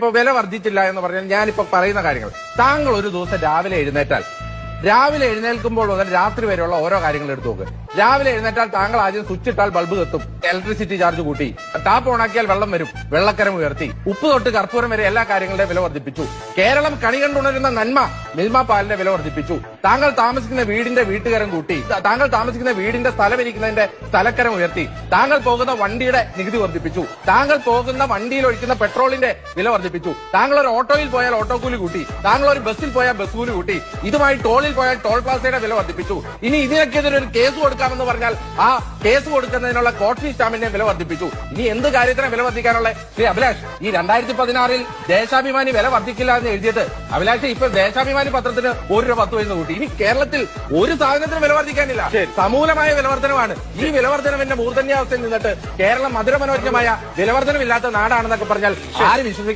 ഇപ്പൊ വില വർദ്ധിച്ചില്ല എന്ന് പറഞ്ഞാൽ ഞാനിപ്പോ പറയുന്ന കാര്യങ്ങൾ. താങ്കൾ ഒരു ദിവസം രാവിലെ എഴുന്നേറ്റാൽ രാവിലെ എഴുന്നേൽക്കുമ്പോൾ മുതൽ രാത്രി വരെയുള്ള ഓരോ കാര്യങ്ങൾ എടുത്തു നോക്ക്. രാവിലെ എഴുന്നേറ്റാൽ താങ്കൾ ആദ്യം സ്വിച്ച് ഇട്ടാൽ ബൾബ് കത്തും. ഇലക്ട്രിസിറ്റി ചാർജ് കൂട്ടി. ടാപ്പ് ഓണാക്കിയാൽ വെള്ളം വരും. വെള്ളക്കരം ഉയർത്തി. ഉപ്പ് തൊട്ട് കർപ്പൂരം വരെ എല്ലാ കാര്യങ്ങളുടെ വില വർദ്ധിപ്പിച്ചു. കേരളം കണി കണ്ടുണരുന്ന നന്മ മിൽമ പാലിന്റെ വില വർദ്ധിപ്പിച്ചു. താങ്കൾ താമസിക്കുന്ന വീടിന്റെ വീട്ടുകരം കൂട്ടി. താങ്കൾ താമസിക്കുന്ന വീടിന്റെ സ്ഥലം ഇരിക്കുന്നതിന്റെ സ്ഥലക്കരം ഉയർത്തി. താങ്കൾ പോകുന്ന വണ്ടിയുടെ നികുതി വർദ്ധിപ്പിച്ചു. താങ്കൾ പോകുന്ന വണ്ടിയിൽ ഒഴിക്കുന്ന പെട്രോളിന്റെ വില വർദ്ധിപ്പിച്ചു. താങ്കൾ ഒരു ഓട്ടോയിൽ പോയാൽ ഓട്ടോ കൂലി കൂട്ടി. താങ്കൾ ഒരു ബസ്സിൽ പോയാൽ ബസ് കൂലി കൂട്ടി. ഇതുമായി ടോളിൽ പോയാൽ ടോൾ പ്ലാസയുടെ വില വർദ്ധിപ്പിച്ചു. ഇനി ഇതിനൊക്കെതിരെ ഒരു കേസ് കൊടുക്കാമെന്ന് പറഞ്ഞാൽ ആ കേസ് കൊടുക്കുന്നതിനുള്ള കോട്ടറി സ്റ്റാമ്പിന്റെ വില വർദ്ധിപ്പിച്ചു ഇനി എന്ത് കാര്യത്തിനാണ് വില വർദ്ധിക്കാനുള്ള ശ്രീ അഭിലാഷ് ഈ രണ്ടായിരത്തി പതിനാറിൽ ദേശാഭിമാനി വില വർദ്ധിക്കില്ല എന്ന് എഴുതിയത് അഭിലാഷ് ഇപ്പൊ ദേശാഭിമാനി പത്രത്തിന് ഒരു രൂപ പത്ത് പൈസ കൂട്ടി. ഇനി കേരളത്തിൽ ഒരു സാധനത്തിന് വില വർദ്ധിക്കാനില്ല സമൂലമായ വിലവർദ്ധനമാണ്. ഈ വിലവർദ്ധനവിന്റെ മൂർധന്യാവസ്ഥയിൽ നിന്നിട്ട് കേരളം മധുരമനോജ്ഞമായ വിലവർദ്ധനമില്ലാത്ത നാടാണെന്നൊക്കെ പറഞ്ഞാൽ ആര് വിശ്വസിക്കും